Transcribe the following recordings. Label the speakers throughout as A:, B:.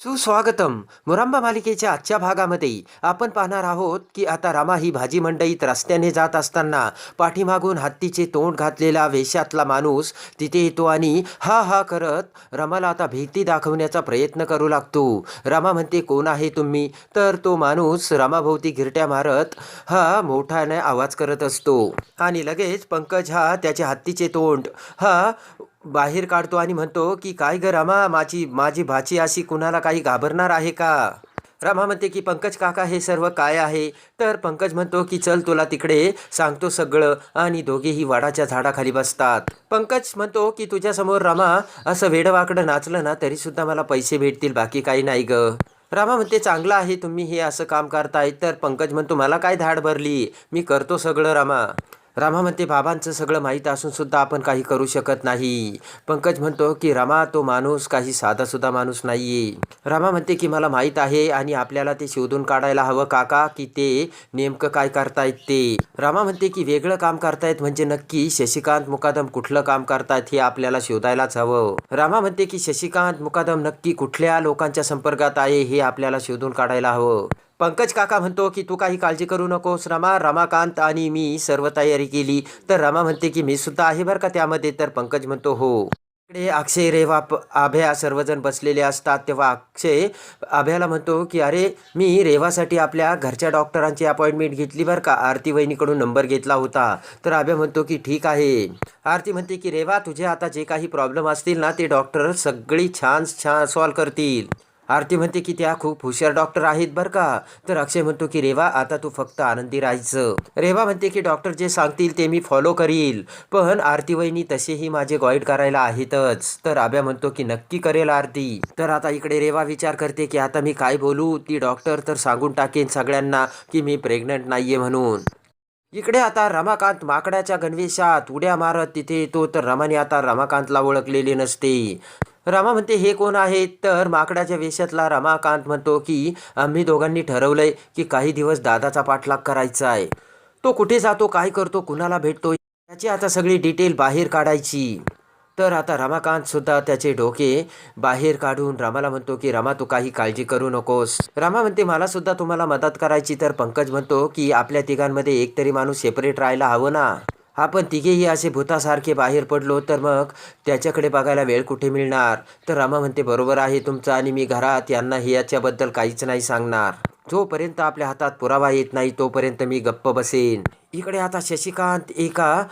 A: सुस्वागतम. मुरांबा मालिकेच्या आजच्या भागामध्ये आपण पाहणार आहोत की आता रामा ही भाजी मंडईत रस्त्याने जात असताना पाठीमागून हत्तीचे तोंड घातलेला वेशातला माणूस तिथे येतो आणि हा हा करत रमाला आता भीती दाखवण्याचा प्रयत्न करू लागतो. रमा म्हणते कोण आहे तुम्ही? तर तो माणूस रमाभोवती गिरट्या मारत हा मोठ्याने आवाज करत असतो. आणि लगेच पंकज हा त्याचे हत्तीचे तोंड हा बाहेर काढतो आणि म्हणतो की काय ग रमा माझी माझी भाची अशी कुणाला काही घाबरणार आहे का? रमा म्हणते की पंकज काका हे सर्व काय आहे? तर पंकज म्हणतो की चल तुला तिकडे सांगतो सगळं आणि दोघेही वडाच्या झाडाखाली बसतात. पंकज म्हणतो की तुझ्यासमोर रमा असं वेडवाकडं नाचलं ना तरीसुद्धा मला पैसे भेटतील बाकी काही नाही ग. रामा म्हणते चांगलं आहे तुम्ही हे असं काम करताय. तर पंकज म्हणतो मला काय धाड भरली? मी करतो सगळं रामा. रामा म्हणते बाबांचं सगळं माहीत असून सुद्धा आपण काही करू शकत नाही. पंकज म्हणतो की रामा तो माणूस काही साधासुद्धा माणूस नाही रामा म्हणते की मला माहीत आहे आणि आपल्याला ते शोधून काढायला हवं काका की ते नेमकं काय करतायत ते. रामा म्हणते की वेगळं काम करतायत म्हणजे नक्की शशिकांत मुकादम कुठलं काम करतायत हे आपल्याला शोधायलाच हवं. रामा म्हणते की शशिकांत मुकादम नक्की कुठल्या लोकांच्या संपर्कात आहे हे आपल्याला शोधून काढायला हवं. पंकज काका म्हणतो की तू काही काळजी करू नकोस रमा रमाकांत आणि मी सर्व तयारी केली. तर रमा म्हणते की मी सुद्धा आहे बरं का त्यामध्ये. तर पंकज म्हणतो हो. इकडे अक्षय रेवा प आभ्या सर्वजण बसलेले असतात. तेव्हा अक्षय आभ्याला म्हणतो की अरे मी रेवासाठी आपल्या घरच्या डॉक्टरांची अपॉइंटमेंट घेतली बरं का? आरती वहिनीकडून नंबर घेतला होता. तर आभ्या म्हणतो की ठीक आहे. आरती म्हणते की रेवा तुझे आता जे काही प्रॉब्लेम असतील ना ते डॉक्टर सगळी छान छान सॉल्व करतील. आरती म्हणते की त्या खूप हुशार डॉक्टर आहेत बरं का. तर अक्षय म्हणतो की रेवा आता तू फक्त आनंदी राहायचं. रेवा म्हणते की डॉक्टर जे सांगतील ते मी फॉलो करील. पण आरती वहिनी तसेही माझे गॉईड करायला आहेतच. तर आब्या म्हणतो की नक्की करेल आरती. तर आता इकडे रेवा विचार करते की आता मी काय बोलू? ती डॉक्टर तर सांगून टाकेन सगळ्यांना की मी प्रेग्नंट नाहीये म्हणून. इकडे आता रमाकांत माकडाच्या गणवेशात उड्या मारत तिथे येतो तर रमाने आता रमाकांतला ओळखलेले नसते. रमा म्हणते हे कोण आहेत तर माकडाच्या वेशातला रमाकांत म्हणतो की आम्ही दोघांनी ठरवलंय की काही दिवस दादाचा पाठलाग करायचा आहे. तो कुठे जातो काय करतो कुणाला भेटतो याची आता सगळी डिटेल बाहेर काढायची. तर आता रमाकांत सुद्धा त्याचे डोके बाहेर काढून रामाला म्हणतो की रमा तू काही काळजी करू नकोस. रामा म्हणते मला सुद्धा तुम्हाला मदत करायची. तर पंकज म्हणतो की आपल्या तिघांमध्ये एक तरी माणूस सेपरेट राहायला हवं ना. आपण तिघेही असे भूतासारखे बाहेर पडलो तर मग त्याच्याकडे बघायला वेळ कुठे मिळणार? तर रामा म्हणते बरोबर आहे तुमचं आणि मी घरात यांना हे याच्याबद्दल काहीच नाही सांगणार. जोपर्यंत आपल्या हातात पुरावा येत नाही तोपर्यंत मी गप्प बसेन. इकडे आता शशिकांत एका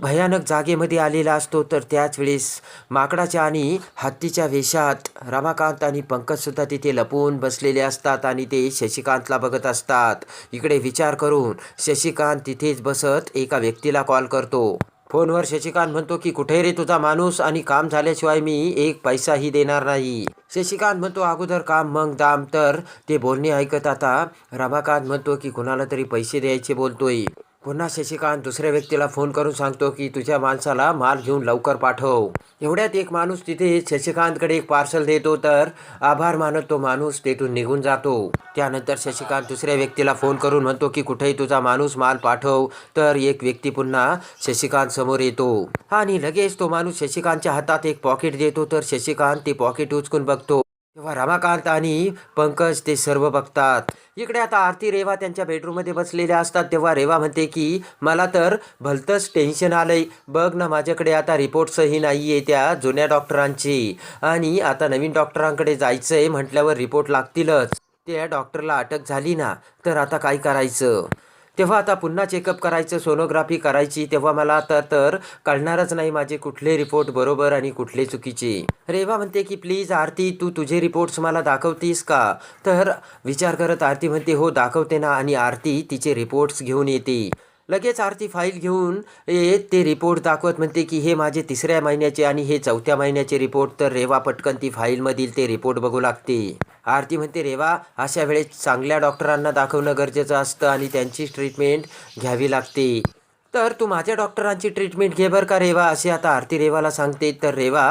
A: भयानक जागेमध्ये आलेला असतो. तर त्याच वेळेस माकडाच्या आणि हत्तीच्या वेशात रमाकांत आणि पंकजसुद्धा तिथे लपून बसलेले असतात आणि ते शशिकांतला बघत असतात. इकडे विचार करून शशिकांत तिथेच बसत एका व्यक्तीला कॉल करतो. फोनवर शशिकांत म्हणतो की कुठे रे तुझा माणूस? आणि काम झाल्याशिवाय मी एक पैसाही देणार नाही. शशिकांत म्हणतो अगोदर काम मग दाम. तर ते बोलणे ऐकत आता रमाकांत म्हणतो की कुणाला तरी पैसे द्यायचे बोलतोय. पुन्हा शशिकांत दुसऱ्या व्यक्तीला फोन करून सांगतो की तुझ्या माणसाला माल घेऊन लवकर पाठव. एवढ्यात एक माणूस तिथे शशिकांतकडे एक पार्सल देतो तर आभार मानत तो माणूस तेथून निघून जातो. त्यानंतर शशिकांत दुसऱ्या व्यक्तीला फोन करून म्हणतो की कुठेही तुझा माणूस माल पाठव. तर एक व्यक्ती पुन्हा शशिकांत समोर येतो. आणि लगेच तो माणूस शशिकांतच्या हातात एक पॉकेट देतो तर शशिकांत ते पॉकेट उचकून बघतो. तेव्हा रमाकांत आणि पंकज ते सर्व बघतात. इकडे आता आरती रेवा त्यांच्या बेडरूममध्ये बसलेल्या असतात. तेव्हा रेवा म्हणते की मला तर भलतंच टेन्शन आलंय. बघ ना माझ्याकडे आता रिपोर्ट्सही नाही आहे त्या जुन्या डॉक्टरांची आणि आता नवीन डॉक्टरांकडे जायचं आहे म्हटल्यावर रिपोर्ट लागतीलच. त्या डॉक्टरला अटक झाली ना तर आता काय करायचं? तेव्हा आता पुन्हा चेकअप करायचं सोनोग्राफी करायची. तेव्हा मला तर तर कळणारच नाही माझे कुठले रिपोर्ट बरोबर आणि कुठले चुकीचे. रेवा म्हणते की प्लीज आरती तू तुझे रिपोर्ट्स मला दाखवतीस का? तर विचार करत आरती म्हणते हो दाखवते ना. आणि आरती तिचे रिपोर्ट्स घेऊन येते. लगेच आरती फाईल घेऊन ते रिपोर्ट दाखवत म्हणते की हे माझे तिसऱ्या महिन्याचे आणि हे चौथ्या महिन्याचे रिपोर्ट तर रेवा पटकन ती फाईलमधील ते रिपोर्ट बघू लागते. आरती म्हणते रेवा अशा वेळेस चांगल्या डॉक्टरांना दाखवणं गरजेचं असतं आणि त्यांची ट्रीटमेंट घ्यावी लागते. तर तू माझ्या डॉक्टरांची ट्रीटमेंट घे बरं का रेवा. असे आता आरती रेवाला सांगते. तर रेवा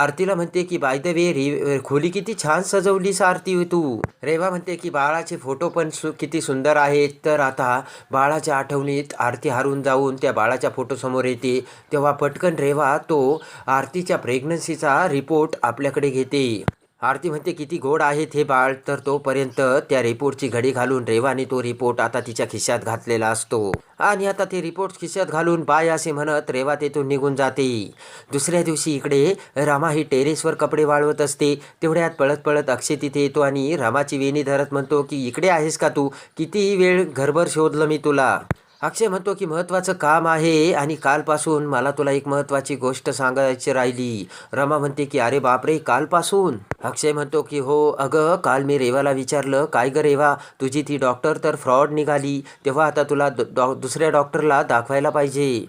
A: आरतीला म्हणते की बाय द वे री खोली किती छान सजवलीस आरती तू. रेवा म्हणते की बाळाचे फोटो पण सु किती सुंदर आहेत. तर आता बाळाच्या आठवणीत आरती हारून जाऊन त्या बाळाच्या फोटोसमोर येते. तेव्हा पटकन रेवा तो आरतीच्या प्रेग्नन्सीचा रिपोर्ट आपल्याकडे घेते. आरती म्हणते किती गोड आहेत हे बाळ. तर तोपर्यंत त्या रिपोर्टची घडी घालून रेवाने तो रिपोर्ट आता तिच्या खिशात घातलेला असतो. आणि आता ते रिपोर्ट खिशात घालून बाय असे म्हणत रेवा तेथून निघून जाते. दुसऱ्या दिवशी इकडे रमा ही टेरेसवर कपडे वाळवत असते. तेवढ्यात पळत पळत अक्षय तिथे येतो आणि रामाची वेणी धरत म्हणतो की इकडे आहेस का तू? कितीही वेळ घरभर शोधलं मी तुला. अक्षय म्हणतो की महत्त्वाचं काम आहे आणि कालपासून मला तुला एक महत्त्वाची गोष्ट सांगायची राहिली. रमा म्हणते की अरे बापरे कालपासून? अक्षय म्हणतो की हो अगं काल मी रेवाला विचारलं काय गं रेवा तुझी ती डॉक्टर तर फ्रॉड निघाली तेव्हा आता तुला द- डॉ दुसऱ्या डॉक्टरला दाखवायला पाहिजे.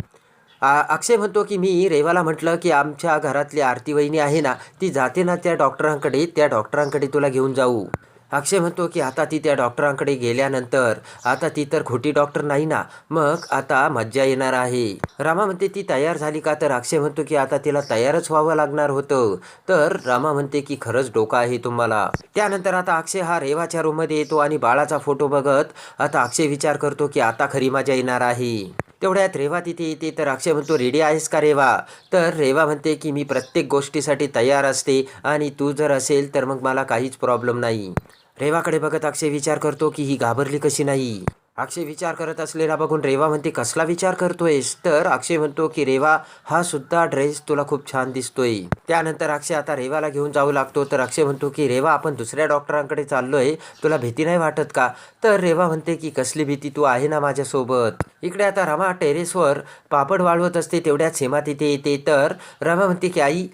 A: आ- अक्षय म्हणतो की मी रेवाला म्हटलं की आमच्या घरातली आरती वहिनी आहे ना ती जाते ना त्या डॉक्टरांकडे त्या डॉक्टरांकडे तुला घेऊन जाऊ. अक्षय म्हणतो की आता ती त्या डॉक्टरांकडे गेल्यानंतर आता ती तर खोटी डॉक्टर नाही ना मग आता मज्जा येणार आहे. रामा म्हणते ती तयार झाली का? तर अक्षय म्हणतो की आता तिला तयारच व्हावं लागणार होतं. तर रामा म्हणते की खरंच डोका आहे तुम्हाला. त्यानंतर आता अक्षय हा रेवाच्या रूममध्ये येतो आणि बाळाचा फोटो बघत आता अक्षय विचार करतो की आता खरी मजा येणार आहे. तेवढ्यात रेवा तिथे येते. तर अक्षय म्हणतो रेडी आहेस का रेवा? तर रेवा म्हणते की मी प्रत्येक गोष्टीसाठी तयार असते आणि तू जर असेल तर मग मला काहीच प्रॉब्लेम नाही. रेवाकडे बघत अक्षय विचार करतो की ही घाबरली कशी नाही? अक्षय विचार करत असलेला बघून रेवा म्हणते कसला विचार करतोयस? तर अक्षय म्हणतो की रेवा हा सुद्धा ड्रेस तुला खूप छान दिसतोय. त्यानंतर अक्षय आता रेवाला घेऊन जाऊ लागतो. तर अक्षय म्हणतो की रेवा आपण दुसऱ्या डॉक्टरांकडे चाललोय. तुला भीती नाही वाटत का? तर रेवा म्हणते की कसली भीती? तू आहे ना माझ्यासोबत. इकडे आता रमा टेरेसवर पापड वाळवत असते तेवढ्याच सीमा तिथे येते. तर रमा म्हणते की आई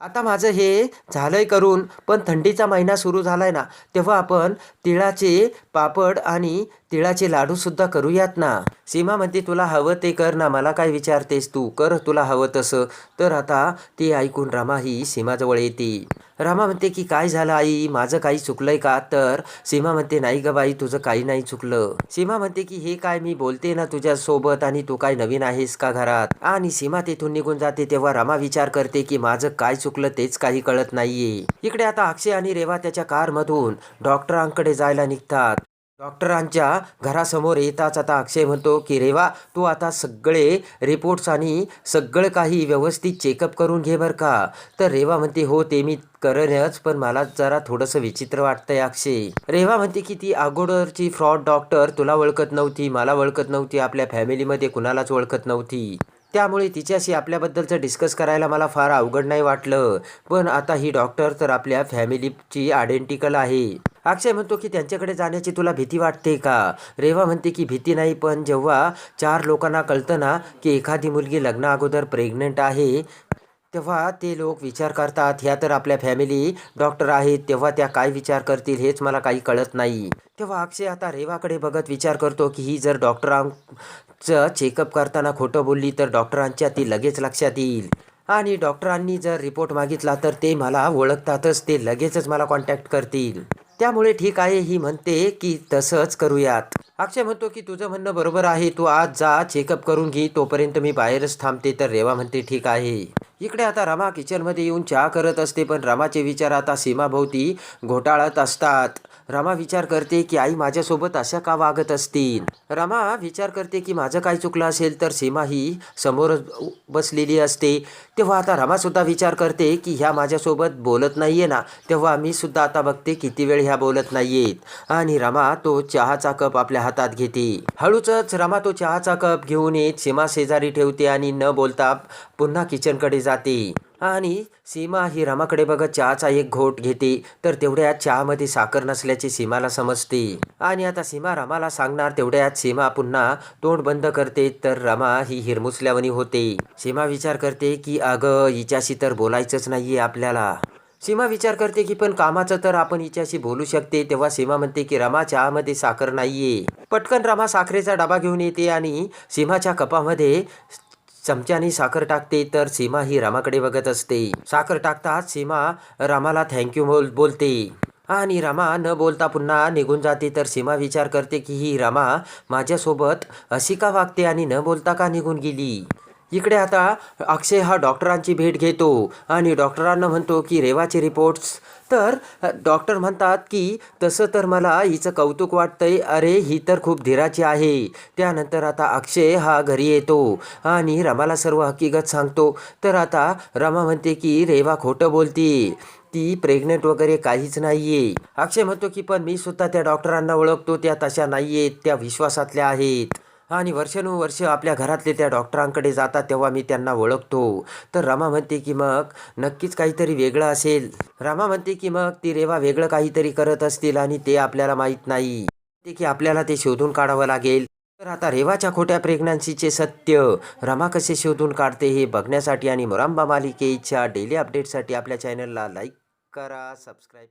A: आता माझं हे झालंय करून पण थंडीचा महिना सुरू झालाय ना तेव्हा आपण तिळाचे पापड आणि तिळाचे लाडूसुद्धा करूयात ना. सीमा म्हणते तुला हवं ते कर ना मला काय विचारतेस तू? कर तुला हवं तसं. तर आता ते ऐकून रमा ही सीमाजवळ येते. रामा म्हणते की काय झालं आई? माझं काही चुकलंय का? तर सीमा म्हणते नाही ग बाई तुझं काही नाही चुकलं. सीमा म्हणते की हे काय? मी बोलते ना तुझ्या सोबत आणि तू काय नवीन आहेस का घरात? आणि सीमा तेथून निघून जाते तेव्हा रमा विचार करते की माझं काय चुकलं तेच काही कळत नाहीये. इकडे आता अक्षय आणि रेवा त्याच्या कारमधून डॉक्टरांकडे जायला निघतात. डॉक्टरांच्या घरासमोर येताच आता अक्षय म्हणतो की रेवा तू आता सगळे रिपोर्ट्स आणि सगळं काही व्यवस्थित चेकअप करून घे बरं का. तर रेवा म्हणते हो ते मी करेनच पण मला जरा थोडंसं विचित्र वाटतंय अक्षय. रेवा म्हणते की ती अगोदरची फ्रॉड डॉक्टर तुला ओळखत नव्हती मला ओळखत नव्हती आपल्या फॅमिलीमध्ये कुणालाच ओळखत नव्हती. त्यामुळे तिच्याशी आपल्याबद्दलचं डिस्कस करायला मला फार अवघड नाही वाटलं. पण आता ही डॉक्टर तर आपल्या फॅमिलीची आयडेंटिकल आहे. अक्षय म्हणतो की त्यांच्याकडे जाण्याची तुला भीती वाटते का? रेवा म्हणते की भीती नाही पण जेव्हा चार लोकांना कळतं ना की एखादी मुलगी लग्ना अगोदर प्रेग्नंट आहे तेव्हा ते लोक विचार करतात ह्या तर आपल्या फॅमिली डॉक्टर आहेत तेव्हा त्या काय विचार करतील हेच मला काही कळत नाही. तेव्हा अक्षय आता रेवाकडे बघत विचार करतो की ही जर डॉक्टरां चं चेकअप करताना खोटं बोलली तर डॉक्टरांच्या ती लगेच लक्षात येईल. आणि डॉक्टरांनी जर रिपोर्ट मागितला तर ते मला ओळखतातच ते लगेचच मला कॉन्टॅक्ट करतील. त्यामुळे ठीक आहे ही म्हणते की तसंच करूयात. अक्षय म्हणतो की तुझं म्हणणं बरोबर आहे तू आज जा चेकअप करून घे तोपर्यंत मी बाहेरच थांबते. तर रेवा म्हणते ठीक आहे. इकडे आता रमा किचनमध्ये येऊन चहा करत असते पण रमाचे विचार आता सीमाभोवती घोटाळत असतात. रमा विचार करते की आई माझ्यासोबत अशा का वागत असतील? रमा विचार करते की माझं काय चुकलं असेल तर सीमा ही समोरच बसलेली असते. तेव्हा आता रमासुद्धा विचार करते की ह्या माझ्यासोबत बोलत नाही आहे ना तेव्हा मी सुद्धा आता बघते किती वेळ ह्या बोलत नाही आहेत आणि रमा तो चहाचा कप आपल्या हातात घेते. हळूचच रमा तो चहाचा कप घेऊन येत सीमा शेजारी ठेवते आणि न बोलता पुन्हा किचनकडे जाते. आणि सीमा ही रमाकडे बघत चहाचा एक घोट घेते तर तेवढ्यात चहामध्ये साखर नसल्याची सीमाला समजते. आणि आता सीमा रमाला सांगणार तेवढ्यात सीमा पुन्हा तोंड बंद करते तर रमा ही हिरमुसल्यावणी होते. सीमा विचार करते की अगं हिच्याशी तर बोलायचंच नाहीये आपल्याला. सीमा विचार करते की पण कामाचं तर आपण हिच्याशी बोलू शकते तेव्हा सीमा म्हणते की रमा चहामध्ये साखर नाहीये. पटकन रमा साखरेचा डबा घेऊन येते आणि सीमाच्या कपामध्ये चमच्याने साखर टाकते तर सीमा ही रामाकडे बघत असते. साखर टाकताच सीमा रामाला थँक्यू बोल बोलते. आणि रामा न बोलता पुन्हा निघून जाते तर सीमा विचार करते की ही रामा माझ्यासोबत अशी का वागते आणि न बोलता का निघून गेली? इकडे आता अक्षय हा डॉक्टरांची भेट घेतो आणि डॉक्टरांना म्हणतो की रेवाचे रिपोर्ट्स तर डॉक्टर म्हणतात की तसं तर मला हिचं कौतुक वाटतंय. अरे ही तर खूप धीराची आहे. त्यानंतर आता अक्षय हा घरी येतो आणि रमाला सर्व हकीकत सांगतो. तर आता रमा म्हणते की रेवा खोटं बोलती. ती प्रेग्नेंट वगैरे काहीच नाही आहे अक्षय म्हणतो की पण मी सुद्धा त्या डॉक्टरांना ओळखतो. त्या तशा नाही आहेत त्या विश्वासातल्या आहेत. आणि वर्षानुवर्ष आपल्या घरातले त्या डॉक्टरांकडे जातात तेव्हा मी त्यांना ओळखतो. तर रमा म्हणते की मग नक्कीच काहीतरी वेगळं असेल. रमा म्हणते की मग ती रेवा वेगळं काहीतरी करत असतील आणि ते आपल्याला माहीत नाही. ते की आपल्याला ते शोधून काढावं लागेल. तर आता रेवाच्या खोट्या प्रेग्नन्सीचे सत्य. रमा कसे शोधून काढते हे बघण्यासाठी आणि मुरांबा मालिकेच्या डेली अपडेटसाठी आपल्या चॅनलला लाईक करा सबस्क्राईब